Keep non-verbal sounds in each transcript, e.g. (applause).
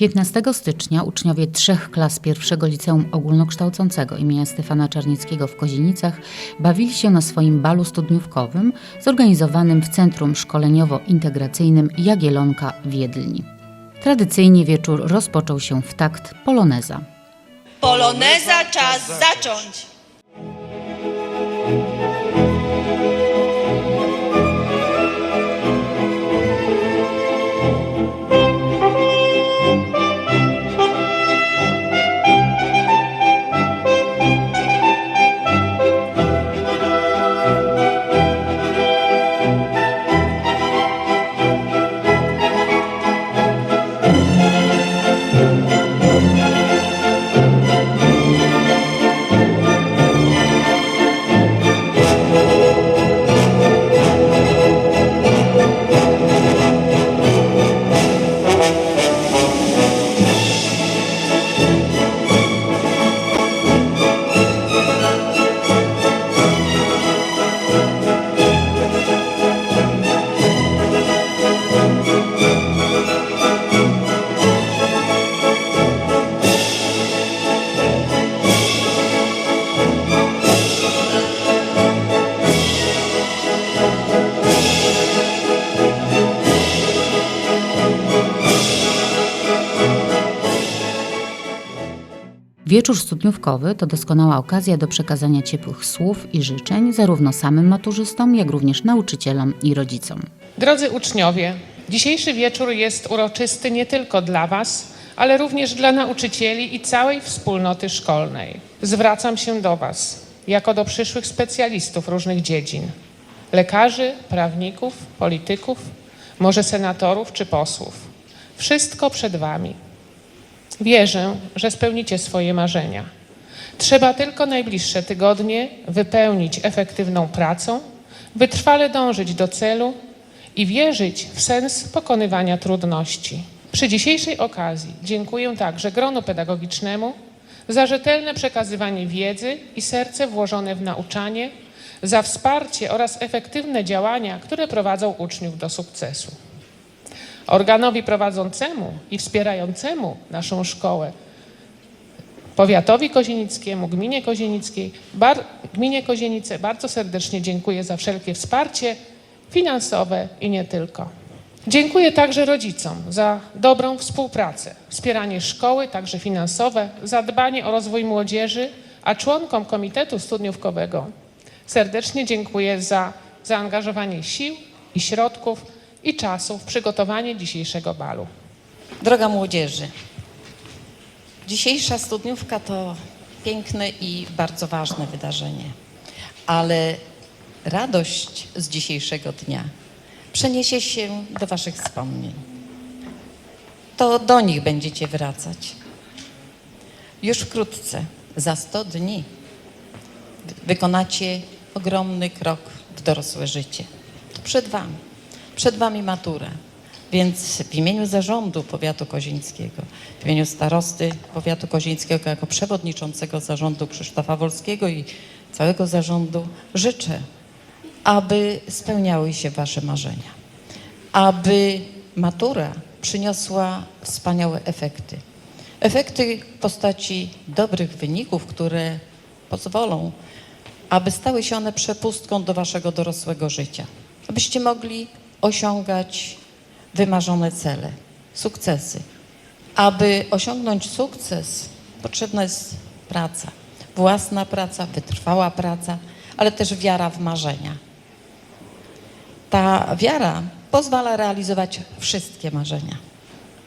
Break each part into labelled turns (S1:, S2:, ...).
S1: 15 stycznia uczniowie trzech klas pierwszego liceum ogólnokształcącego imienia Stefana Czarnieckiego w Kozienicach bawili się na swoim balu studniówkowym zorganizowanym w Centrum Szkoleniowo-Integracyjnym Jagielonka w Wiedlni. Tradycyjnie wieczór rozpoczął się w takt poloneza.
S2: Poloneza czas zacząć! Thank you.
S1: Wieczór studniówkowy to doskonała okazja do przekazania ciepłych słów i życzeń zarówno samym maturzystom, jak również nauczycielom i rodzicom.
S3: Drodzy uczniowie, dzisiejszy wieczór jest uroczysty nie tylko dla Was, ale również dla nauczycieli i całej wspólnoty szkolnej. Zwracam się do Was jako do przyszłych specjalistów różnych dziedzin lekarzy, prawników, polityków, może senatorów czy posłów. Wszystko przed Wami. Wierzę, że spełnicie swoje marzenia. Trzeba tylko najbliższe tygodnie wypełnić efektywną pracą, wytrwale dążyć do celu i wierzyć w sens pokonywania trudności. Przy dzisiejszej okazji dziękuję także gronu pedagogicznemu za rzetelne przekazywanie wiedzy i serce włożone w nauczanie, za wsparcie oraz efektywne działania, które prowadzą uczniów do sukcesu. Organowi prowadzącemu i wspierającemu naszą szkołę, powiatowi kozienickiemu, gminie kozienickiej, bar, gminie Kozienice bardzo serdecznie dziękuję za wszelkie wsparcie finansowe i nie tylko. Dziękuję także rodzicom za dobrą współpracę, wspieranie szkoły, także finansowe, za dbanie o rozwój młodzieży, a członkom Komitetu Studniówkowego serdecznie dziękuję za zaangażowanie sił i środków i czasu w przygotowanie dzisiejszego balu.
S4: Droga młodzieży, dzisiejsza studniówka to piękne i bardzo ważne wydarzenie, ale radość z dzisiejszego dnia przeniesie się do Waszych wspomnień. To do nich będziecie wracać. Już wkrótce, za 100 dni, wykonacie ogromny krok w dorosłe życie. To przed Wami. Przed Wami matura. Więc w imieniu zarządu powiatu kozińskiego, w imieniu starosty powiatu kozińskiego jako przewodniczącego zarządu Krzysztofa Wolskiego i całego zarządu życzę, aby spełniały się Wasze marzenia, aby matura przyniosła wspaniałe efekty. Efekty w postaci dobrych wyników, które pozwolą, aby stały się one przepustką do Waszego dorosłego życia, abyście mogli osiągać wymarzone cele, sukcesy. Aby osiągnąć sukces, potrzebna jest praca. Własna praca, wytrwała praca, ale też wiara w marzenia. Ta wiara pozwala realizować wszystkie marzenia.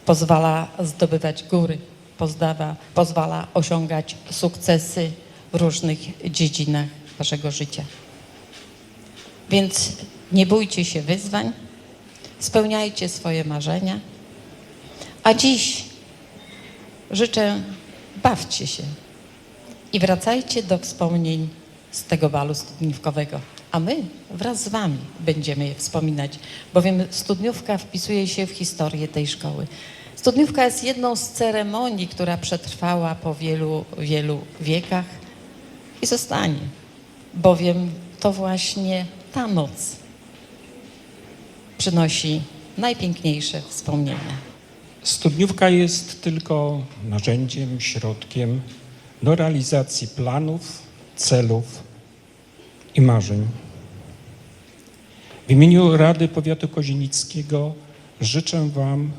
S4: Pozwala zdobywać góry, pozwala, pozwala osiągać sukcesy w różnych dziedzinach waszego życia. Więc nie bójcie się wyzwań, spełniajcie swoje marzenia. A dziś życzę, bawcie się i wracajcie do wspomnień z tego balu studniówkowego. A my wraz z Wami będziemy je wspominać, bowiem studniówka wpisuje się w historię tej szkoły. Studniówka jest jedną z ceremonii, która przetrwała po wielu, wielu wiekach i zostanie, bowiem to właśnie ta noc przynosi najpiękniejsze wspomnienia.
S5: Studniówka jest tylko narzędziem, środkiem do realizacji planów, celów i marzeń. W imieniu Rady Powiatu Kozienickiego życzę Wam,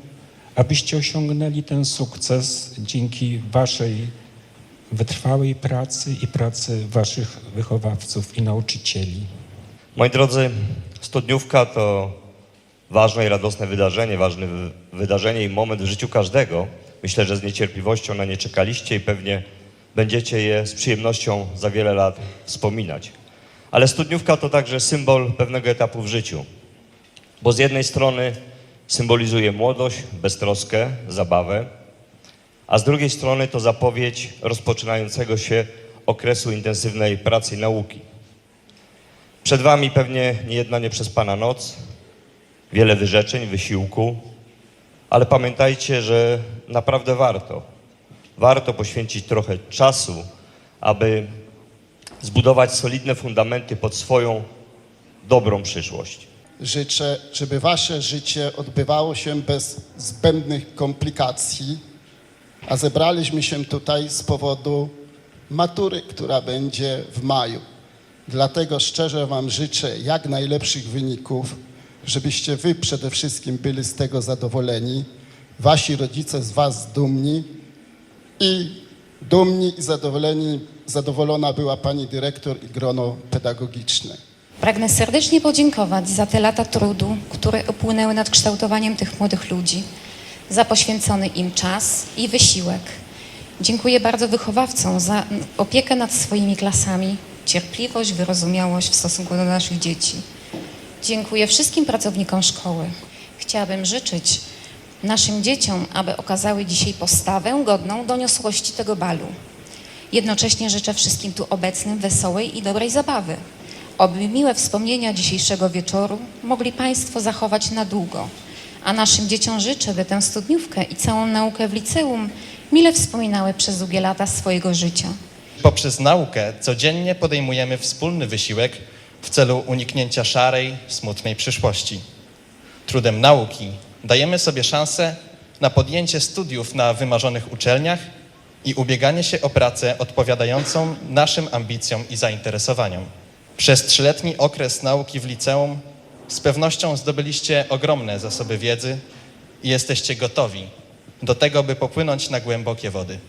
S5: abyście osiągnęli ten sukces dzięki Waszej wytrwałej pracy i pracy Waszych wychowawców i nauczycieli.
S6: Moi drodzy, studniówka to ważne i radosne wydarzenie, ważne wy- wydarzenie i moment w życiu każdego. Myślę, że z niecierpliwością na nie czekaliście i pewnie będziecie je z przyjemnością za wiele lat wspominać. Ale studniówka to także symbol pewnego etapu w życiu, bo z jednej strony symbolizuje młodość, beztroskę, zabawę, a z drugiej strony to zapowiedź rozpoczynającego się okresu intensywnej pracy i nauki. Przed Wami pewnie niejedna nieprzespana noc, wiele wyrzeczeń, wysiłku, ale pamiętajcie, że naprawdę warto. Warto poświęcić trochę czasu, aby zbudować solidne fundamenty pod swoją dobrą przyszłość.
S7: Życzę, żeby wasze życie odbywało się bez zbędnych komplikacji, a zebraliśmy się tutaj z powodu matury, która będzie w maju. Dlatego szczerze wam życzę jak najlepszych wyników, żebyście wy przede wszystkim byli z tego zadowoleni, wasi rodzice z was dumni i dumni i zadowoleni, zadowolona była pani dyrektor i grono pedagogiczne.
S8: Pragnę serdecznie podziękować za te lata trudu, które upłynęły nad kształtowaniem tych młodych ludzi, za poświęcony im czas i wysiłek. Dziękuję bardzo wychowawcom za opiekę nad swoimi klasami, cierpliwość, wyrozumiałość w stosunku do naszych dzieci. Dziękuję wszystkim pracownikom szkoły. Chciałabym życzyć naszym dzieciom, aby okazały dzisiaj postawę godną doniosłości tego balu. Jednocześnie życzę wszystkim tu obecnym wesołej i dobrej zabawy. Oby miłe wspomnienia dzisiejszego wieczoru mogli Państwo zachować na długo. A naszym dzieciom życzę, by tę studniówkę i całą naukę w liceum mile wspominały przez długie lata swojego życia.
S9: Poprzez naukę codziennie podejmujemy wspólny wysiłek w celu uniknięcia szarej, smutnej przyszłości. Trudem nauki dajemy sobie szansę na podjęcie studiów na wymarzonych uczelniach i ubieganie się o pracę odpowiadającą naszym ambicjom i zainteresowaniom. Przez trzyletni okres nauki w liceum z pewnością zdobyliście ogromne zasoby wiedzy i jesteście gotowi do tego, by popłynąć na głębokie wody.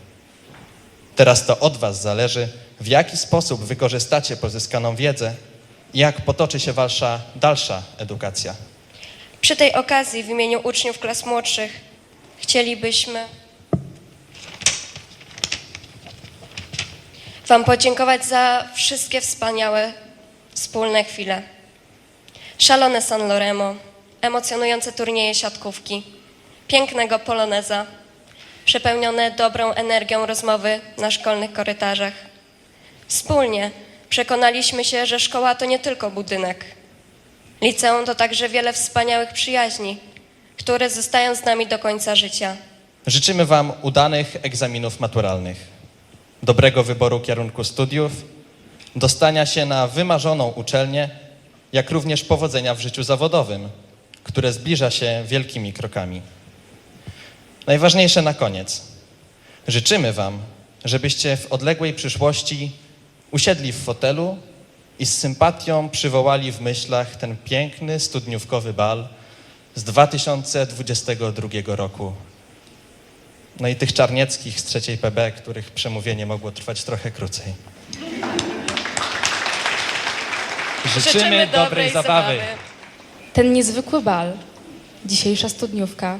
S9: Teraz to od Was zależy, w jaki sposób wykorzystacie pozyskaną wiedzę i jak potoczy się Wasza dalsza edukacja.
S10: Przy tej okazji w imieniu uczniów klas młodszych chcielibyśmy Wam podziękować za wszystkie wspaniałe wspólne chwile. Szalone San Loremo, emocjonujące turnieje siatkówki, pięknego poloneza, przepełnione dobrą energią rozmowy na szkolnych korytarzach. Wspólnie przekonaliśmy się, że szkoła to nie tylko budynek, Liceum to także wiele wspaniałych przyjaźni, które zostają z nami do końca życia.
S9: Życzymy Wam udanych egzaminów maturalnych, dobrego wyboru kierunku studiów, dostania się na wymarzoną uczelnię, jak również powodzenia w życiu zawodowym, które zbliża się wielkimi krokami. Najważniejsze na koniec. Życzymy Wam, żebyście w odległej przyszłości usiedli w fotelu i z sympatią przywołali w myślach ten piękny studniówkowy bal z 2022 roku. No i tych czarnieckich z trzeciej PB, których przemówienie mogło trwać trochę krócej. Życzymy, dobrej zabawy.
S11: Ten niezwykły bal, dzisiejsza studniówka,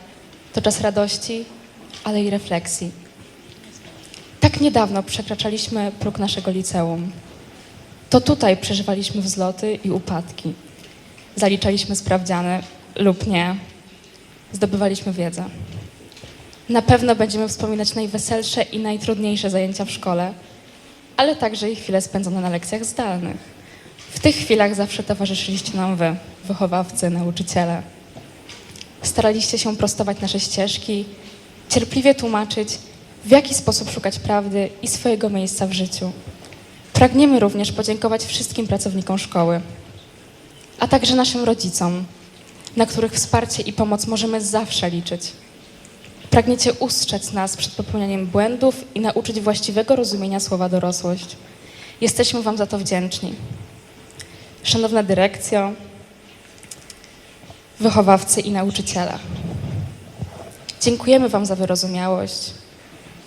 S11: to czas radości, ale i refleksji. Tak niedawno przekraczaliśmy próg naszego liceum. To tutaj przeżywaliśmy wzloty i upadki. Zaliczaliśmy sprawdziany lub nie. Zdobywaliśmy wiedzę. Na pewno będziemy wspominać najweselsze i najtrudniejsze zajęcia w szkole, ale także i chwile spędzone na lekcjach zdalnych. W tych chwilach zawsze towarzyszyliście nam wy, wychowawcy, nauczyciele. Staraliście się prostować nasze ścieżki, cierpliwie tłumaczyć, w jaki sposób szukać prawdy i swojego miejsca w życiu. Pragniemy również podziękować wszystkim pracownikom szkoły, a także naszym rodzicom, na których wsparcie i pomoc możemy zawsze liczyć. Pragniecie ustrzec nas przed popełnianiem błędów i nauczyć właściwego rozumienia słowa dorosłość. Jesteśmy Wam za to wdzięczni. Szanowna dyrekcjo, wychowawcy i nauczyciele. Dziękujemy Wam za wyrozumiałość,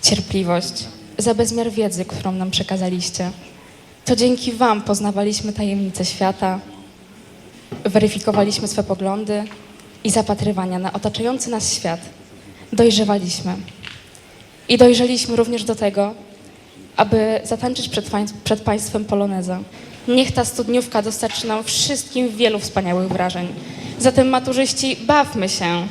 S11: cierpliwość, za bezmiar wiedzy, którą nam przekazaliście. To dzięki Wam poznawaliśmy tajemnice świata, weryfikowaliśmy swe poglądy i zapatrywania na otaczający nas świat. Dojrzewaliśmy. I dojrzeliśmy również do tego, aby zatańczyć przed, przed Państwem poloneza. Niech ta studniówka dostarczy nam wszystkim wielu wspaniałych wrażeń. Zatem maturzyści, bawmy się.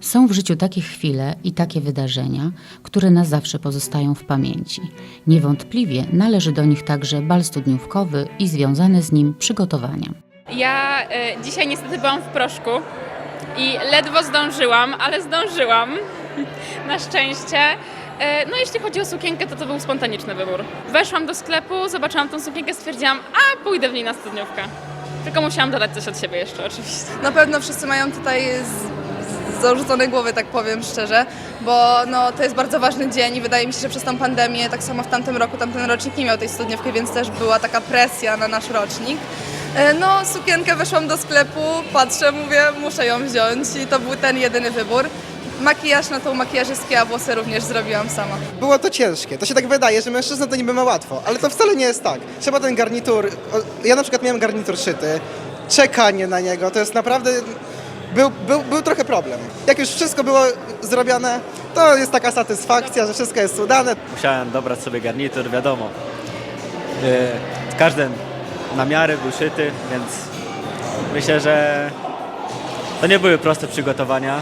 S1: Są w życiu takie chwile i takie wydarzenia, które na zawsze pozostają w pamięci. Niewątpliwie należy do nich także bal studniówkowy i związane z nim przygotowania.
S12: Ja e, dzisiaj niestety byłam w proszku i ledwo zdążyłam, ale zdążyłam. (laughs) Na szczęście. E, no jeśli chodzi o sukienkę, to to był spontaniczny wybór. Weszłam do sklepu, zobaczyłam tą sukienkę, stwierdziłam, a pójdę w niej na studniówkę. Tylko musiałam dodać coś od siebie jeszcze oczywiście.
S13: Na pewno wszyscy mają tutaj z, z zarzucone głowy, tak powiem szczerze, bo no, to jest bardzo ważny dzień i wydaje mi się, że przez tą pandemię, tak samo w tamtym roku, tamten rocznik nie miał tej studniówki, więc też była taka presja na nasz rocznik. E, No, sukienkę weszłam do sklepu, patrzę, mówię, muszę ją wziąć i to był ten jedyny wybór. Makijaż na tą makijażystkę, a włosy również zrobiłam sama.
S14: Było to ciężkie. To się tak wydaje, że mężczyzna to niby ma łatwo, ale to wcale nie jest tak. Trzeba ten garnitur, ja na przykład miałem garnitur szyty, czekanie na niego, to jest naprawdę, był, był, był trochę problem. Jak już wszystko było zrobione, to jest taka satysfakcja, że wszystko jest udane.
S15: Musiałem dobrać sobie garnitur, wiadomo. Yy, każdy na miarę był szyty, więc myślę, że to nie były proste przygotowania.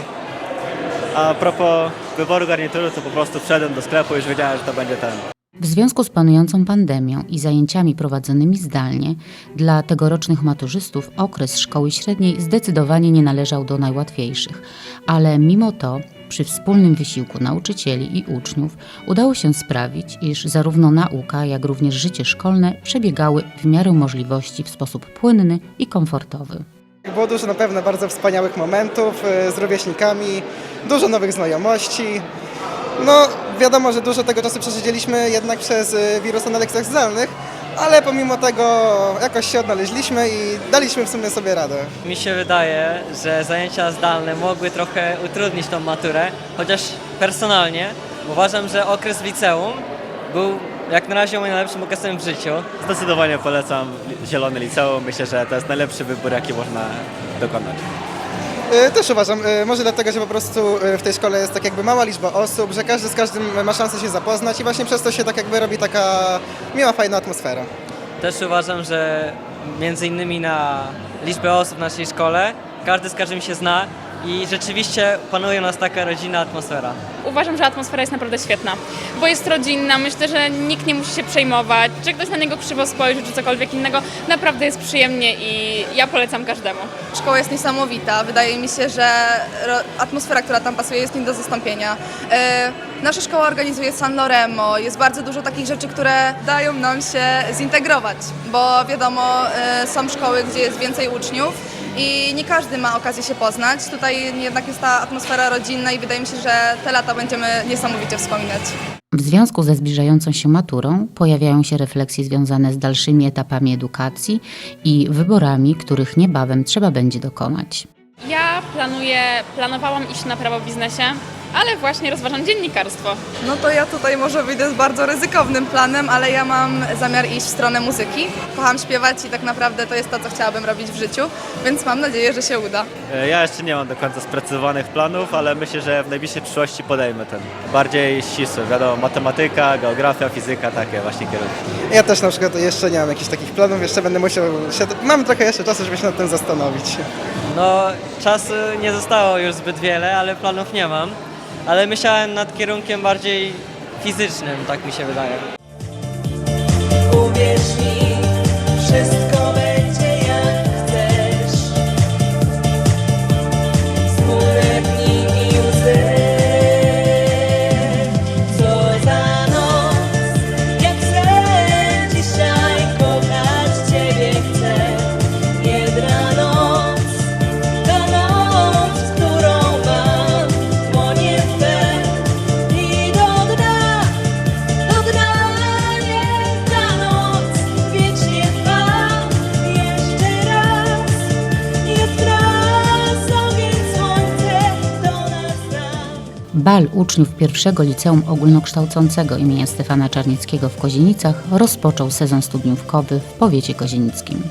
S15: A propos wyboru garnituru, to po prostu wszedłem do sklepu i już wiedziałem, że to będzie ten.
S1: W związku z panującą pandemią i zajęciami prowadzonymi zdalnie, dla tegorocznych maturzystów okres szkoły średniej zdecydowanie nie należał do najłatwiejszych, ale mimo to przy wspólnym wysiłku nauczycieli i uczniów udało się sprawić, iż zarówno nauka, jak również życie szkolne przebiegały w miarę możliwości w sposób płynny i komfortowy.
S14: Było dużo na pewno bardzo wspaniałych momentów e, z rówieśnikami, dużo nowych znajomości. No, wiadomo, że dużo tego czasu przesiedzieliśmy jednak przez e, wirusa na lekcjach zdalnych, ale pomimo tego jakoś się odnaleźliśmy i daliśmy w sumie sobie radę.
S15: Mi się wydaje, że zajęcia zdalne mogły trochę utrudnić tą maturę, chociaż personalnie uważam, że okres liceum był jak na razie moim najlepszym okresem w życiu. Zdecydowanie polecam Zielone Liceum. Myślę, że to jest najlepszy wybór, jaki można dokonać.
S14: E, Też uważam, e, może dlatego, że po prostu e, w tej szkole jest tak jakby mała liczba osób, że każdy z każdym ma szansę się zapoznać i właśnie przez to się tak jakby robi taka miła, fajna atmosfera.
S15: Też uważam, że między innymi na liczbę osób w naszej szkole każdy z każdym się zna i rzeczywiście panuje u nas taka rodzinna atmosfera.
S12: Uważam, że atmosfera jest naprawdę świetna, bo jest rodzinna. Myślę, że nikt nie musi się przejmować, czy ktoś na niego krzywo spojrzy, czy cokolwiek innego. Naprawdę jest przyjemnie i ja polecam każdemu.
S13: Szkoła jest niesamowita. Wydaje mi się, że atmosfera, która tam pasuje, jest nie do zastąpienia. E, nasza szkoła organizuje San Loremo. Jest bardzo dużo takich rzeczy, które dają nam się zintegrować, bo wiadomo, e, są szkoły, gdzie jest więcej uczniów. I nie każdy ma okazję się poznać. Tutaj jednak jest ta atmosfera rodzinna i wydaje mi się, że te lata będziemy niesamowicie wspominać.
S1: W związku ze zbliżającą się maturą pojawiają się refleksje związane z dalszymi etapami edukacji i wyborami, których niebawem trzeba będzie dokonać.
S12: Ja planuję, planowałam iść na prawo w biznesie, ale właśnie rozważam dziennikarstwo.
S13: No to ja tutaj może wyjdę z bardzo ryzykownym planem, ale ja mam zamiar iść w stronę muzyki. Kocham śpiewać i tak naprawdę to jest to, co chciałabym robić w życiu, więc mam nadzieję, że się uda.
S15: E, Ja jeszcze nie mam do końca sprecyzowanych planów, ale myślę, że w najbliższej przyszłości podejmę ten bardziej ścisły. Wiadomo, matematyka, geografia, fizyka, takie właśnie kierunki.
S14: Ja też na przykład jeszcze nie mam jakichś takich planów, jeszcze będę musiał się, mam trochę jeszcze czasu, żeby się nad tym zastanowić.
S15: No, czasu nie zostało już zbyt wiele, ale planów nie mam. Ale myślałem nad kierunkiem bardziej fizycznym, tak mi się wydaje.
S2: Uwierz mi,
S1: Bal uczniów pierwszego liceum ogólnokształcącego imienia Stefana Czarnieckiego w Kozienicach rozpoczął sezon studniówkowy w powiecie kozienickim.